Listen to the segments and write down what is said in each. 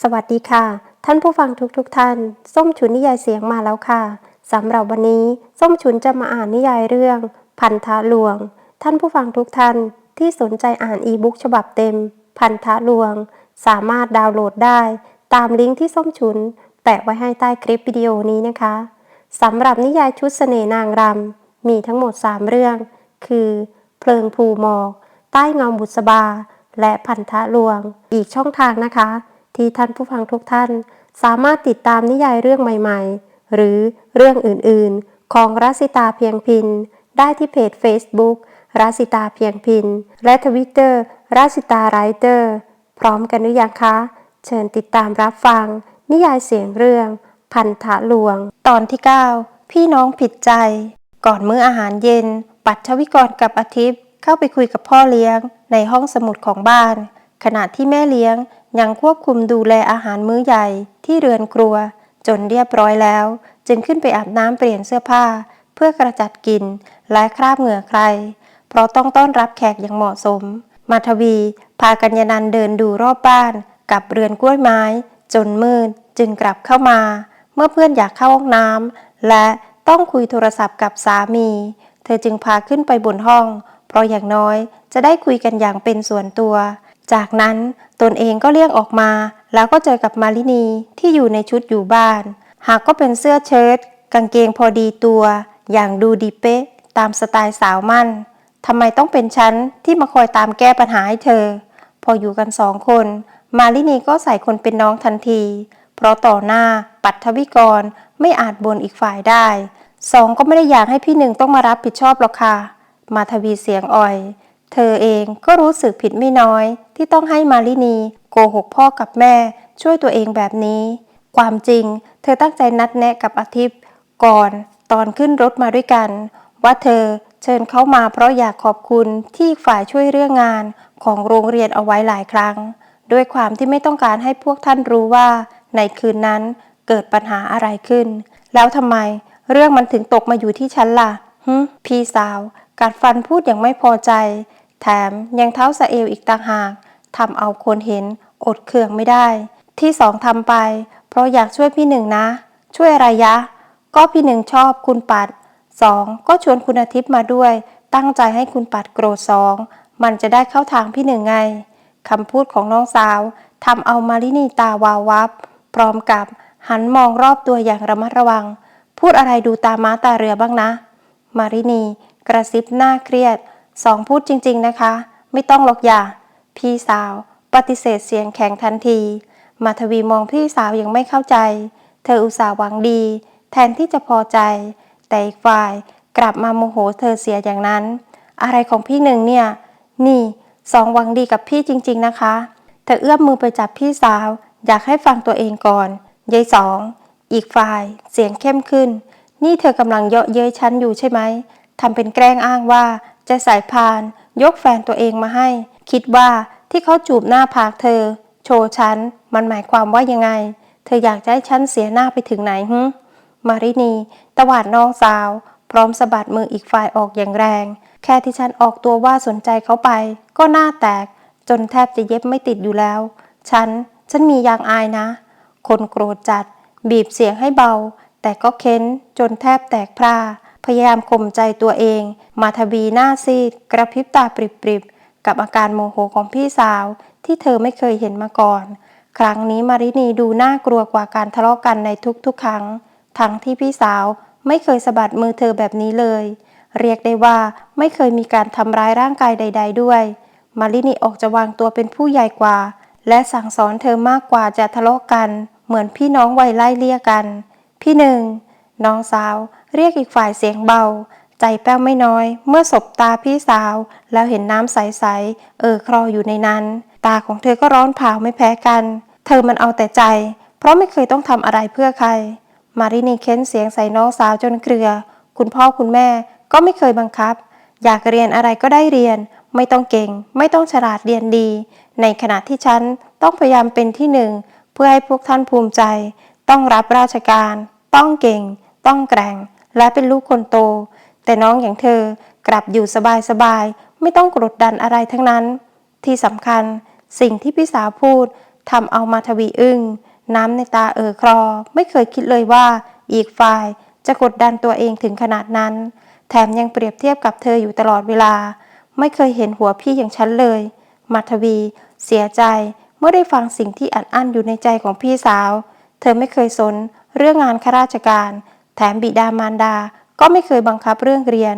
สวัสดีค่ะ ท่านผู้ฟังทุกๆทท่าน ส้มฉุนนิยายเสียงมาแล้วค่ะสำหรับวันนี้ ส้มฉุนจะมาอ่านนิยายเรื่อง พันธะหลวง ท่านผู้ฟังทุกท่านที่สนใจอ่านอีบุ๊กฉบับเต็ม พันธะหลวง สามารถดาวน์โหลดได้ ตามลิงก์ที่ส้มฉุน แปะไว้ให้ใต้คลิปวิดีโอนี้นะคะสำหรับนิยายชุดเสน่นางรำมีทั้งหมด 3 เรื่อง คือ เพลิงภูหมอก ใต้เงาบุษบา และพันธะหลวง อีกช่องทางนะคะ ที่ท่านผู้ฟังทุกท่าน สามารถติดตามนิยายเรื่องใหม่ๆ หรือเรื่องอื่นๆ ของรัสิตาเพียงพิน ได้ที่เพจ Facebook รัสิตาเพียงพิน และทวิตเตอร์รัสิตาไรเตอร์ พร้อมกันหรือยังคะ เชิญติดตามรับฟัง นิยายเสียงเรื่อง พันธะหลวง ตอนที่ 9 พี่น้องผิดใจ ก่อนมื้ออาหารเย็น ปัทวิกรกับอาทิตย์ เข้าไปคุยกับพ่อเลี้ยง ในห้องสมุดของบ้าน ขณะที่แม่เลี้ยงยังควบคุมดูแลอาหารมื้อใหญ่ที่เรือนครัว จนเรียบร้อยแล้ว จึงขึ้นไปอาบน้ำเปลี่ยนเสื้อผ้า เพื่อกระจัดกลิ่นและคราบเหงื่อใคร เพราะต้องต้อนรับแขกอย่างเหมาะสม มาทวี พากัญญานันเดินดูรอบบ้าน กับเรือนกล้วยไม้ จนมืดจึงกลับเข้ามา เมื่อเพื่อนอยากเข้าห้องน้ำและต้องคุยโทรศัพท์กับสามี เธอจึงพาขึ้นไปบนห้อง ราะอย่างน้อยจะได้คุยกันอย่างเป็นส่วนตัว จากนั้นตนเองก็เลี่ยงออกมา แล้วก็เจอกับมาลินีที่อยู่ในชุดอยู่บ้าน หากก็เป็นเสื้อเชิ้ตกางเกงพอดีตัว อย่างดูดีเป๊ะ ตามสไตล์สาวมั่นทำไมต้องเป็นฉันที่มาคอยตามแก้ปัญหาให้เธอ พออยู่กันสองคน มาลินีก็ใส่คนเป็นน้องทันที เพราะต่อหน้าปัทวิกรไม่อาจบนอีกฝ่ายได้สองก็ไม่ได้อยากให้พี่หนึ่งต้องมารับผิดชอบหรอกค่ะ มาทวีเสียงอ่อย เธอเองก็รู้สึกผิดไม่น้อย ที่ต้องให้มาลินีโกหกพ่อกับแม่ ช่วยตัวเองแบบนี้ ความจริง เธอตั้งใจนัดแนะกับอาทิตย์ ก่อนตอนขึ้นรถมาด้วยกัน ว่าเธอเชิญเขามาเพราะอยากขอบคุณที่ฝ่ายช่วยเรื่องงานของโรงเรียนเอาไว้หลายครั้ง ด้วยความที่ไม่ต้องการให้พวกท่านรู้ว่า ในคืนนั้นเกิดปัญหาอะไรขึ้น แล้วทำไม เรื่องมันถึงตกมาอยู่ที่ฉันล่ะฮึพี่สาว กัดฟันพูดอย่างไม่พอใจ แถมยังเท้าสะเอวอีกต่างหากทำเอาคนเห็นอดเคืองไม่ได้ ที่สองทำไป เพราะอยากช่วยพี่หนึ่งนะ ช่วยอะไรยะ ก็พี่หนึ่งชอบคุณปัดสองก็ชวนคุณอาทิตย์มาด้วย ตั้งใจให้คุณปัดโกรธสองมันจะได้เข้าทางพี่หนึ่งไงคำพูดของน้องสาวทำเอามารินีตาวาววับ พร้อมกับหันมองรอบตัวอย่างระมัดระวัง พูดอะไรดูตาม้าตาเรือบ้างนะ มารินี กระซิบหน้าเครียด สองพูดจริง ๆนะคะ ไม่ต้องหรอกอย่า พี่สาว ปฏิเสธเสียงแข็งทันที มาทวีมองพี่สาวยังไม่เข้าใจ เธออุตส่าห์หวังดี แทนที่จะพอใจ แต่อีกฝ่ายกลับมาโมโหเธอเสียอย่างนั้น อะไรของพี่หนึ่งเนี่ย นี่สองหวังดีกับพี่จริง ๆนะคะ เธอเอื้อมมือไปจับพี่สาว อยากให้ฟังตัวเองก่อนยายสอง อีกฝ่าย เสียงเข้มขึ้น นี่เธอกำลังเยาะเย้ยฉันอยู่ใช่ไหม ทำเป็นแกล้งอ้างว่าจะสายพานยกแฟนตัวเองมาให้ คิดว่าที่เขาจูบหน้าผากเธอ โชว์ฉัน มันหมายความว่ายังไง เธออยากจะให้ฉันเสียหน้าไปถึงไหนฮึมารินี ตวาดน้องสาว พร้อมสะบัดมืออีกฝ่ายออกอย่างแรง แค่ที่ฉันออกตัวว่าสนใจเขาไป ก็หน้าแตก จนแทบจะเย็บไม่ติดอยู่แล้ว ฉัน ฉันมียางอายนะ คนโกรธจัด บีบเสียงให้เบา แต่ก็เค้นจนแทบแตกพร่า พยายามข่มใจตัวเอง มาทวีหน้าซีดกระพริบตาปริบๆ กับอาการโมโหของพี่สาว ที่เธอไม่เคยเห็นมาก่อน ครั้งนี้มารินีดูน่ากลัวกว่าการทะเลาะกันในทุกๆ ครั้ง ทั้งที่พี่สาวไม่เคยสะบัดมือเธอแบบนี้เลย เรียกได้ว่าไม่เคยมีการทำร้ายร่างกายใด ๆ ด้วย มารินีออกจะวางตัวเป็นผู้ใหญ่กว่า และสั่งสอนเธอมากกว่าจะทะเลาะกัน เหมือนพี่น้องวัยไล่เลี่ยกัน พี่หนึ่งน้องสาว เรียกอีกฝ่ายเสียงเบา ใจแป้วไม่น้อย เมื่อสบตาพี่สาว แล้วเห็นน้ำใสๆเออคลออยู่ในนั้น ตาของเธอก็ร้อนเผาไม่แพ้กัน เธอมันเอาแต่ใจ เพราะไม่เคยต้องทำอะไรเพื่อใคร มารินีเค้นเสียงใส่น้องสาวจนเกลือ คุณพ่อคุณแม่ก็ไม่เคยบังคับ อยากเรียนอะไรก็ได้เรียน ไม่ต้องเก่ง ไม่ต้องฉลาดเรียนดี ในขณะที่ฉันต้องพยายามเป็นที่หนึ่งเพื่อให้พวกท่านภูมิใจ ต้องรับราชการ ต้องเก่ง ต้องแกร่ง และเป็นลูกคนโต แต่น้องอย่างเธอกลับอยู่สบายๆไม่ต้องกดดันอะไรทั้งนั้น ที่สำคัญสิ่งที่พี่สาวพูดทำเอามาทวีอึ้งน้ำในตาเอ่อคลอ ไม่เคยคิดเลยว่าอีกฝ่ายจะกดดันตัวเองถึงขนาดนั้น แถมยังเปรียบเทียบกับเธออยู่ตลอดเวลา ไม่เคยเห็นหัวพี่อย่างฉันเลย มาทวี เสียใจเมื่อได้ฟังสิ่งที่อัดอั้นอยู่ในใจของพี่สาว เธอไม่เคยสนเรื่องงานข้าราชการ แถมบิดามารดาก็ไม่เคยบังคับเรื่องเรียน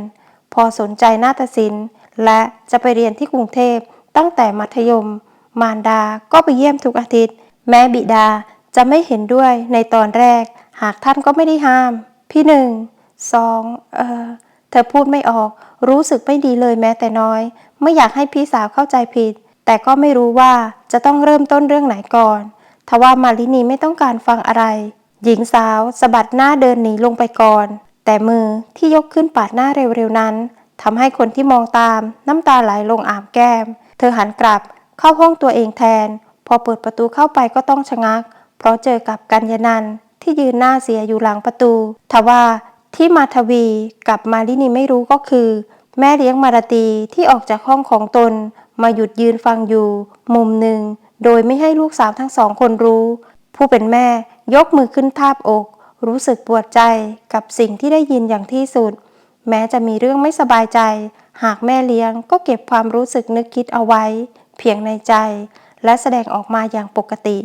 พอสนใจนาฏศิลป์ และจะไปเรียนที่กรุงเทพตั้งแต่มัธยม มารดาก็ไปเยี่ยมทุกอาทิตย์ แม้บิดาจะไม่เห็นด้วยในตอนแรก หากท่านก็ไม่ได้ห้าม พี่หนึ่งสองเออเธอพูดไม่ออก รู้สึกไม่ดีเลยแม้แต่น้อย ไม่อยากให้พี่สาวเข้าใจผิด แต่ก็ไม่รู้ว่าจะต้องเริ่มต้นเรื่องไหนก่อน ทว่ามาลินีไม่ต้องการฟังอะไร หญิงสาวสะบัดหน้าเดินหนีลงไปก่อน แต่มือที่ยกขึ้นปาดหน้าเร็วๆนั้นทำให้คนที่มองตามน้ำตาไหลลงอาบแก้ม เธอหันกลับเข้าห้องตัวเองแทน พอเปิดประตูเข้าไปก็ต้องชะงัก เพราะเจอกับกัญญนันท์ที่ยืนหน้าเสียอยู่หลังประตู ทว่าที่มาทวีกับมาลินีไม่รู้ก็คือ แม่เลี้ยงมาราตีที่ออกจากห้องของตน มาหยุดยืนฟังอยู่ มุมหนึ่ง โดยไม่ให้ลูกสาวทั้งสองคนรู้ ผู้เป็นแม่ ยกมือขึ้นทาบอก รู้สึกปวดใจกับสิ่งที่ได้ยินอย่างที่สุด แม้จะมีเรื่องไม่สบายใจ หากแม่เลี้ยงก็เก็บความรู้สึกนึกคิดเอาไว้ เพียงในใจ และแสดงออกมาอย่างปกติ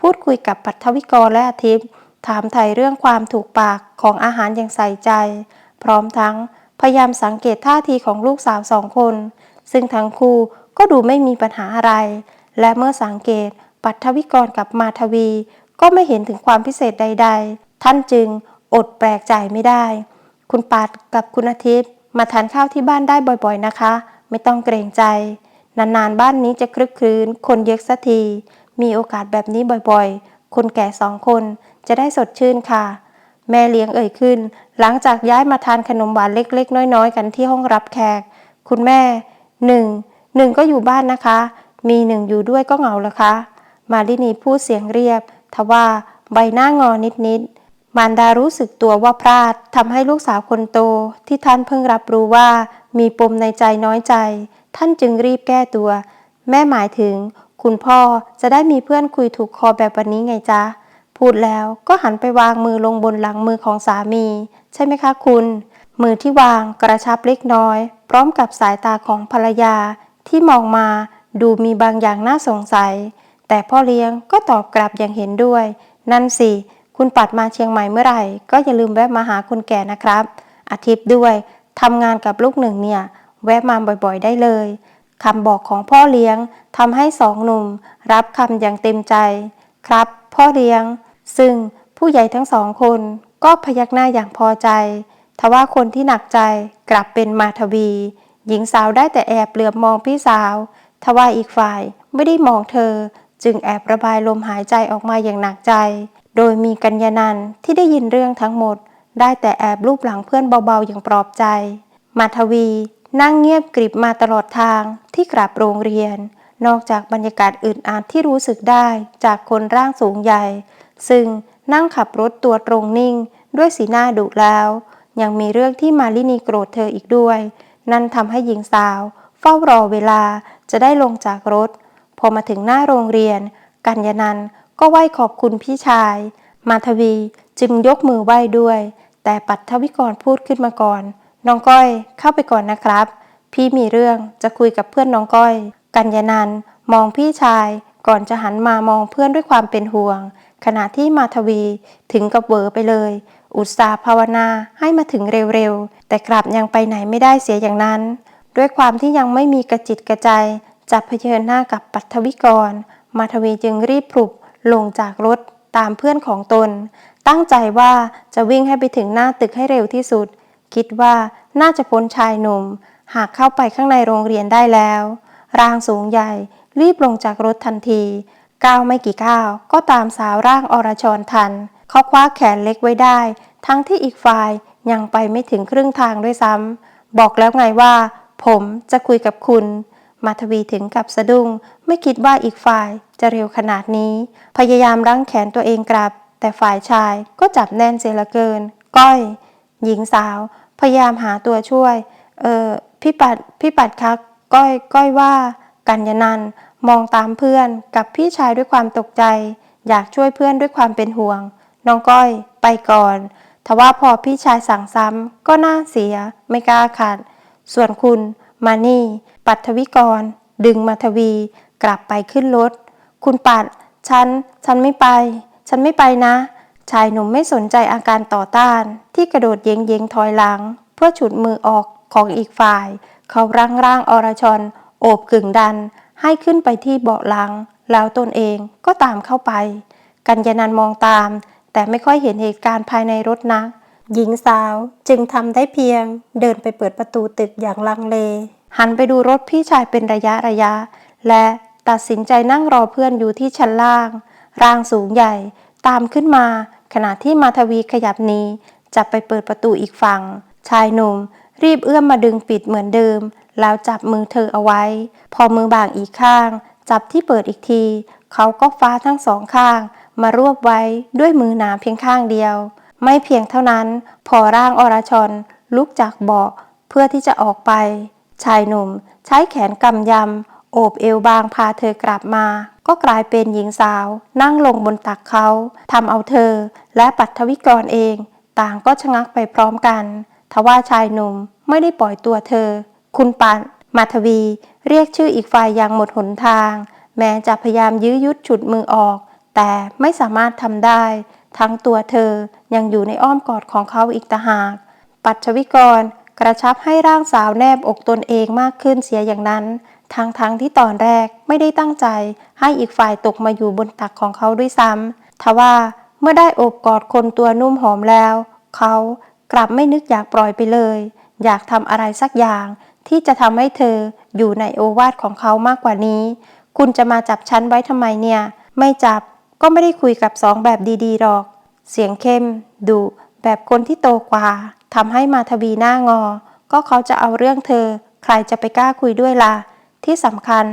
พูดคุยกับปัทวิกรและอาทิตย์ ถามไถ่เรื่องความถูกปากของอาหารอย่างใส่ใจ พร้อมทั้งพยายามสังเกตท่าทีของลูกสาวสองคน ซึ่งทั้งคู่ก็ดูไม่มีปัญหาอะไร และเมื่อสังเกตปัทวิกรกับมาทวี ก็ไม่เห็นถึงความพิเศษใด ๆ ท่านจึงอดแปลกใจไม่ได้ คุณปัดกับคุณอาทิตย์ มาทานข้าวที่บ้านได้บ่อยๆนะคะ ไม่ต้องเกรงใจ นานๆบ้านนี้จะคลึกครื้น คนเยอะสักที มีโอกาสแบบนี้บ่อยๆ คนแก่สองคนจะได้สดชื่นค่ะ แม่เลี้ยงเอ่ยขึ้น หลังจากย้ายมาทานขนมหวานเล็กๆ น้อยๆ กันที่ห้องรับแขก คุณแม่หนึ่งหนึ่งก็อยู่บ้านนะคะ มีหนึ่งอยู่ด้วยก็เหงาละคะ มาลินีพูดเสียงเรียบ ทว่าใบหน้างอนิดๆมารดารู้สึกตัวว่าพลาดทำให้ลูกสาวคนโต ที่ท่านเพิ่งรับรู้ว่ามีปมในใจน้อยใจ ท่านจึงรีบแก้ตัว แม่หมายถึง คุณพ่อจะได้มีเพื่อนคุยถูกคอแบบวันนี้ไงจ๊ะ พูดแล้วก็หันไปวางมือลงบนหลังมือของสามี ใช่ไหมคะคุณ มือที่วางกระชับเล็กน้อย พร้อมกับสายตาของภรรยาที่มองมาดูมีบางอย่างน่าสงสัย แต่พ่อเลี้ยงก็ตอบกลับอย่างเห็นด้วย นั่นสิ คุณปัดมาเชียงใหม่เมื่อไหร่ ก็อย่าลืมแวะมาหาคุณแก่นะครับ อาทิตย์ด้วยทำงานกับลูกหนึ่งเนี่ย แวะมาบ่อยๆได้เลยคำบอกของพ่อเลี้ยงทำให้สองหนุ่ม รับคำอย่างเต็มใจ ครับ พ่อเลี้ยง ซึ่งผู้ใหญ่ทั้งสองคนก็พยักหน้าอย่างพอใจ ทว่าคนที่หนักใจกลับเป็นมาทวี หญิงสาวได้แต่แอบเหลือบมองพี่สาว ทว่าอีกฝ่ายไม่ได้มองเธอ จึงแอบระบายลมหายใจออกมาอย่างหนักใจ โดยมีกัญญานันที่ได้ยินเรื่องทั้งหมด ได้แต่แอบรูปหลังเพื่อนเบาๆอย่างปลอบใจ มาทวี นั่งเงียบกริบมาตลอดทางที่กลับโรงเรียน นอกจากบรรยากาศอื่นอาจที่รู้สึกได้จากคนร่างสูงใหญ่ ซึ่งนั่งขับรถตัวตรงนิ่ง ด้วยสีหน้าดุแล้ว ยังมีเรื่องที่มาลินีโกรธเธออีกด้วย นั่นทำให้หญิงสาว เฝ้ารอเวลาจะได้ลงจากรถ พอมาถึงหน้าโรงเรียน กัญญานันก็ไหว้ขอบคุณพี่ชาย มาทวีจึงยกมือไหว้ด้วย แต่ปัทวิกรพูดขึ้นมาก่อน น้องก้อยเข้าไปก่อนนะครับ พี่มีเรื่องจะคุยกับเพื่อนน้องก้อย กัญญานันมองพี่ชายก่อนจะหันมามองเพื่อนด้วยความเป็นห่วง ขณะที่มาทวีถึงกับเวอไปเลย อุตส่าห์ภาวนาให้มาถึงเร็วๆ แต่กลับยังไปไหนไม่ได้เสียอย่างนั้น ด้วยความที่ยังไม่มีกระจิตกระใจ จะเผชิญหน้ากับปัทวิกร มาทวีจึงรีบพลุบลงจากรถตามเพื่อนของตน ตั้งใจว่าจะวิ่งให้ไปถึงหน้าตึกให้เร็วที่สุด คิดว่าน่าจะพ้นชายหนุ่ม หากเข้าไปข้างในโรงเรียนได้แล้ว ร่างสูงใหญ่ รีบลงจากรถทันที ก้าวไม่กี่ก้าว ก็ตามสาวร่างอรชรทัน เขาคว้าแขนเล็กไว้ได้ ทั้งที่อีกฝ่ายยังไปไม่ถึงครึ่งทางด้วยซ้ำบอกแล้วไงว่า ผมจะคุยกับคุณ มาทวีถึงกับสะดุ้ง ไม่คิดว่าอีกฝ่ายจะเร็วขนาดนี้ พยายามรั้งแขนตัวเองกลับ แต่ฝ่ายชายก็จับแน่นเสียลือเกิน ก้อย หญิงสาว พยายามหาตัวช่วย เออพี่ปัดพี่ปัดคะก้อยก้อยว่ากัญญนันมองตามเพื่อนกับพี่ชายด้วยความตกใจ อยากช่วยเพื่อนด้วยความเป็นห่วง น้องก้อย ไปก่อนทว่าพอพี่ชายสั่งซ้ำก็น่าเสียไม่กล้าขัดส่วนคุณมานี่ ปัทวิกร ดึงมาทวี กลับไปขึ้นรถ คุณปัด ฉัน ฉันไม่ไป ฉันไม่ไปนะ ชายหนุ่มไม่สนใจอาการต่อต้าน ที่กระโดดเยงเยงถอยหลัง เพื่อฉุดมือออกของอีกฝ่าย เขาร่างร่างอรชร โอบกึ่งดัน ให้ขึ้นไปที่เบาะหลัง แล้วตนเองก็ตามเข้าไป กัญญานันมองตาม แต่ไม่ค่อยเห็นเหตุการณ์ภายในรถนักหญิงสาวจึงทำได้เพียง เดินไปเปิดประตูตึกอย่างลังเล หันไปดูรถพี่ชายเป็นระยะระยะ และตัดสินใจนั่งรอเพื่อนอยู่ที่ชั้นล่าง ร่างสูงใหญ่ ตามขึ้นมา ขณะที่มาทวีขยับนีจะไปเปิดประตูอีกฝั่ง ชายหนุ่ม รีบเอื้อมมาดึงปิดเหมือนเดิม แล้วจับมือเธอเอาไว้ พอมือบางอีกข้าง จับที่เปิดอีกที เขาก็ฟ้าทั้งสองข้าง มารวบไว้ด้วยมือหนาเพียงข้างเดียว ไม่เพียงเท่านั้น พอร่างอรชรลุกจากเบาะเพื่อที่จะออกไป ชายหนุ่ม ใช้แขนกำยำ โอบเอวบางพาเธอกลับมา ก็กลายเป็นหญิงสาว นั่งลงบนตักเขาทำเอาเธอ และปัทวิกรเอง ต่างก็ชะงักไปพร้อมกัน ทว่าชายหนุ่มไม่ได้ปล่อยตัวเธอ คุณปัดมาทวี เรียกชื่ออีกฝ่ายอย่างหมดหนทาง แม้จะพยายามยื้อยุดฉุดมือออก แต่ไม่สามารถทำได้ ทั้งตัวเธอยังอยู่ในอ้อมกอดของเขาอีกต่างหาก ปัทวิกร กระชับให้ร่างสาวแนบอกตนเองมากขึ้นเสียอย่างนั้น ทั้งๆทที่ตอนแรกไม่ได้ตั้งใจ ให้อีกฝ่ายตกมาอยู่บนตักของเขาด้วยซ้ำทว่าเมื่อได้โอบกอดคนตัวนุ่มหอมแล้ว เขากลับไม่นึกอยากปล่อยไปเลย อยากทำอะไรสักอย่างที่จะทำให้เธออยู่ในโอวาทของเขามากกว่านี้ คุณจะมาจับฉันไว้ทำไมเนี่ย ไม่จับก็ไม่ได้คุยกับสองแบบดีๆหรอก เสียงเข้มดุแบบคนที่โตกว่า ทำให้มาทวีหน้างอ ก็เขาจะเอาเรื่องเธอ ใครจะไปกล้าคุยด้วยล่ะ ที่สำคัญ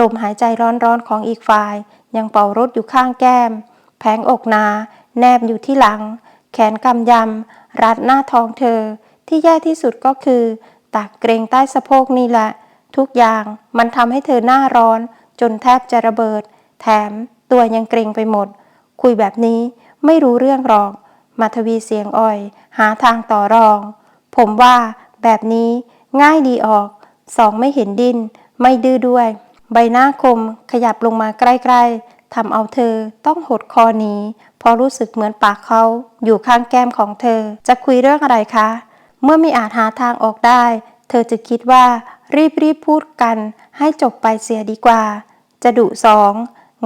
ลมหายใจร้อนๆของอีกฝ่าย ยังเป่ารถอยู่ข้างแก้ม แผงอกนา แนบอยู่ที่หลัง แขนกำยำ รัดหน้าท้องเธอ ที่แย่ที่สุดก็คือตักเกรงใต้สะโพกนี่แหละ ทุกอย่างมันทำให้เธอหน้าร้อน จนแทบจะระเบิด แถมตัวยังเกรงไปหมด คุยแบบนี้ไม่รู้เรื่องหรอก มาทวีเสียงอ่อย หาทางต่อรอง ผมว่าแบบนี้ง่ายดีออก สองไม่เห็นดิน ไม่ดื้อด้วย ใบหน้าคมขยับลงมาใกล้ๆทำเอาเธอต้องหดคอหนีเพราะรู้สึกเหมือนปากเขาอยู่ข้างแก้มของเธอ จะคุยเรื่องอะไรคะ เมื่อไม่อาจหาทางออกได้ เธอจะคิดว่ารีบรีบพูดกัน ให้จบไปเสียดีกว่า จะดุสอง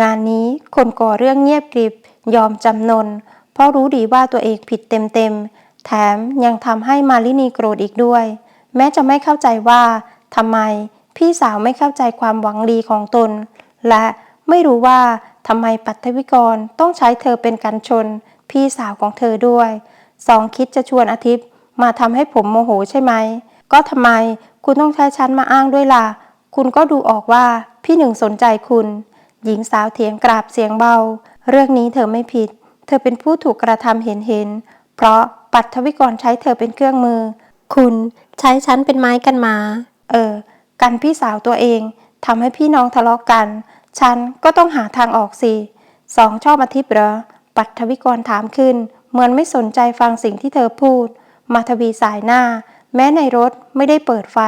งานนี้คนก่อเรื่องเงียบกริบ ยอมจำนน เพราะรู้ดีว่าตัวเองผิดเต็มๆ แถมยังทำให้มาลินีโกรธอีกด้วย แม้จะไม่เข้าใจว่าทำไมพี่สาวไม่เข้าใจความหวังดีของตน และไม่รู้ว่าทำไมปัทวิกรต้องใช้เธอเป็นกันชน พี่สาวของเธอด้วย สองคิดจะชวนอาทิตย์มาทำให้ผมโมโหใช่ไหม ก็ทำไมคุณต้องใช้ฉันมาอ้างด้วยล่ะ คุณก็ดูออกว่าพี่หนึ่งสนใจคุณ หญิงสาวเถียงกราบเสียงเบา เรื่องนี้เธอไม่ผิด เธอเป็นผู้ถูกกระทำเห็นเห็น เพราะปัทวิกรใช้เธอเป็นเครื่องมือ คุณใช้ฉันเป็นไม้กันมา เออ กันพี่สาวตัวเองทำให้พี่น้องทะเลาะกัน ฉันก็ต้องหาทางออกสิสองชอบอาทิตย์เหรอ ปัทวิกรถามขึ้น เหมือนไม่สนใจฟังสิ่งที่เธอพูด มาทวีสายหน้า แม้ในรถไม่ได้เปิดไฟ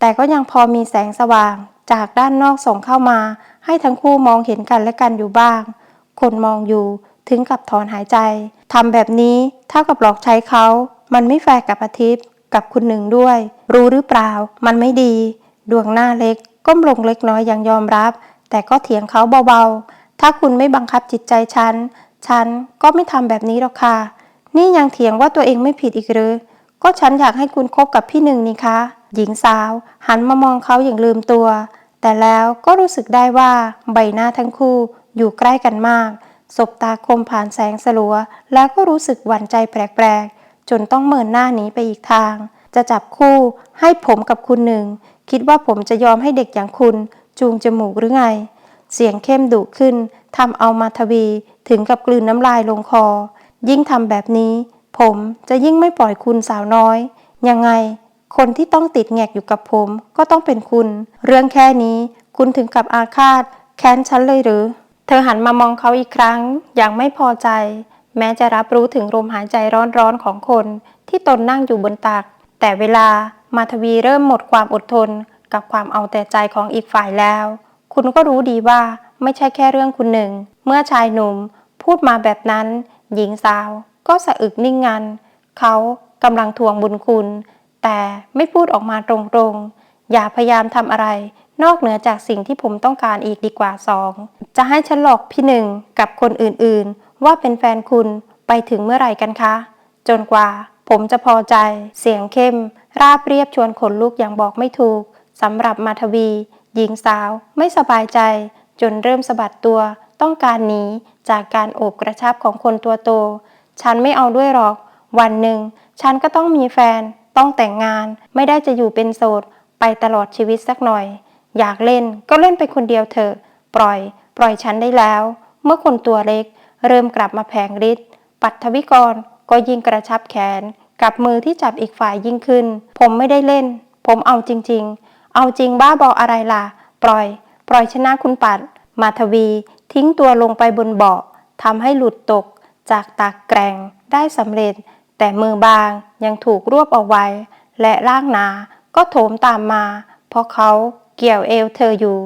แต่ก็ยังพอมีแสงสว่าง จากด้านนอกส่งเข้ามา ให้ทั้งคู่มองเห็นกันและกันอยู่บ้าง คนมองอยู่ ถึงกับถอนหายใจทำแบบนี้เท่ากับหลอกใช้เขามันไม่แฟร์กับอาทิตย์กับคุณหนึ่งด้วย รู้หรือเปล่า มันไม่ดี ดวงหน้าเล็ก ก้มลงเล็กน้อยอย่างยอมรับ แต่ก็เถียงเขาเบาๆ ถ้าคุณไม่บังคับจิตใจฉัน ฉันก็ไม่ทำแบบนี้หรอกค่ะ นี่ยังเถียงว่าตัวเองไม่ผิดอีกหรือ ก็ฉันอยากให้คุณคบกับพี่หนึ่งนี่คะ หญิงสาว หันมามองเขาอย่างลืมตัว แต่แล้วก็รู้สึกได้ว่าใบหน้าทั้งคู่อยู่ใกล้กันมาก สบตาคมผ่านแสงสลัว แล้วก็รู้สึกหวั่นใจแปลกๆ จนต้องเมินหน้าหนีไปอีกทาง จะจับคู่ให้ผมกับคุณหนึ่ง คิดว่าผมจะยอมให้เด็กอย่างคุณ จูงจมูกหรือไง เสียงเข้มดุขึ้นทำเอามาทวี ถึงกับกลืนน้ำลายลงคอ ยิ่งทำแบบนี้ ผมจะยิ่งไม่ปล่อยคุณสาวน้อย ยังไง คนที่ต้องติดแงกอยู่กับผม ก็ต้องเป็นคุณ เรื่องแค่นี้ คุณถึงกับอาฆาต แค้นฉันเลยหรือ เธอหันมามองเขาอีกครั้ง อย่างไม่พอใจ แม้จะรับรู้ถึงลมหายใจร้อนๆของคนที่ตนนั่งอยู่บนตัก แต่เวลามาทวีเริ่มหมดความอดทน กับความเอาแต่ใจของอีกฝ่ายแล้ว คุณก็รู้ดีว่าไม่ใช่แค่เรื่องคุณหนึ่ง เมื่อชายหนุ่มพูดมาแบบนั้น หญิงสาวก็สะอึกนิ่งงัน เขากำลังทวงบุญคุณ แต่ไม่พูดออกมาตรงๆ อย่าพยายามทำอะไร นอกเหนือจากสิ่งที่ผมต้องการอีกดีกว่าสองจะให้ฉันหลอกพี่หนึ่งกับคนอื่นๆ ว่าเป็นแฟนคุณไปถึงเมื่อไหร่กันคะ จนกว่า ผมจะพอใจ เสียงเข้ม ราบเรียบชวนขนลุกอย่างบอกไม่ถูกสำหรับมาทวี หญิงสาวไม่สบายใจ จนเริ่มสะบัดตัว ต้องการหนีจากการโอบกระชับของคนตัวโต ฉันไม่เอาด้วยหรอก วันหนึ่ง ฉันก็ต้องมีแฟน ต้องแต่งงาน ไม่ได้จะอยู่เป็นโสด ไปตลอดชีวิตสักหน่อย อยากเล่นก็เล่นไปคนเดียวเถอะ ปล่อย ปล่อยฉันได้แล้ว เมื่อคนตัวเล็ก เริ่มกลับมาแผงฤทธิ์ปัทวิกรก็ยิ่งกระชับแขน กับมือที่จับอีกฝ่ายยิ่งขึ้น ผมไม่ได้เล่น ผมเอาจริง ๆ เอาจริงบ้าบออะไรล่ะ ปล่อย ปล่อยชนะคุณปัด มาทวี ทิ้งตัวลงไปบนเบาะทำให้หลุดตก จากตากแกร่งได้สำเร็จ แต่มือบางยังถูกรวบเอาไว้ และร่างหนาก็โถมตามมา เพราะเขา เกี่ยวเอวเธออยู่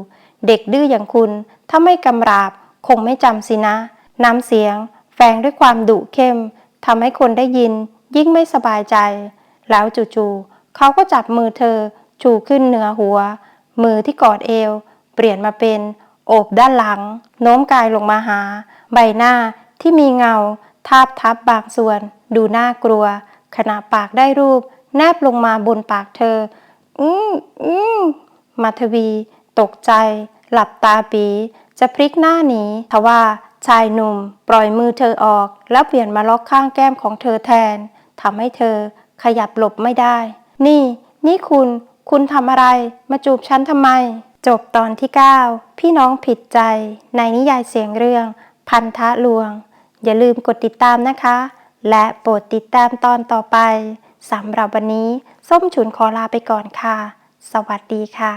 เด็กดื้ออย่างคุณ ถ้าไม่กำราบ คงไม่จำสินะ น้ำเสียง แฝงด้วยความดุเข้มทำให้คนได้ยิน ยิ่งไม่สบายใจ แล้วจู่ๆเขาก็จับมือเธอ ชูขึ้นเหนือหัว มือที่กอดเอว เปลี่ยนมาเป็นโอบด้านหลัง โน้มกายลงมาหา ใบหน้าที่มีเงา ทาบทับบางส่วน ดูน่ากลัว ขณะปากได้รูป แนบลงมาบนปากเธอ อืมอืม มาทวี ตกใจ หลับตาปี จะพลิกหน้าหนีทว่าชายหนุ่ม ปล่อยมือเธอออก แล้วเปลี่ยนมาล็อกข้างแก้มของเธอแทนทำให้เธอขยับหลบไม่ได้ นี่ นี่คุณ คุณทำอะไร มาจูบฉันทำไม จบตอนที่ 9 พี่น้องผิดใจ ในนิยายเสียงเรื่อง พันธะลวง อย่าลืมกดติดตามนะคะ และโปรดติดตามตอนต่อไปสำหรับวันนี้ ส้มฉุนขอลาไปก่อนค่ะ สวัสดีค่ะ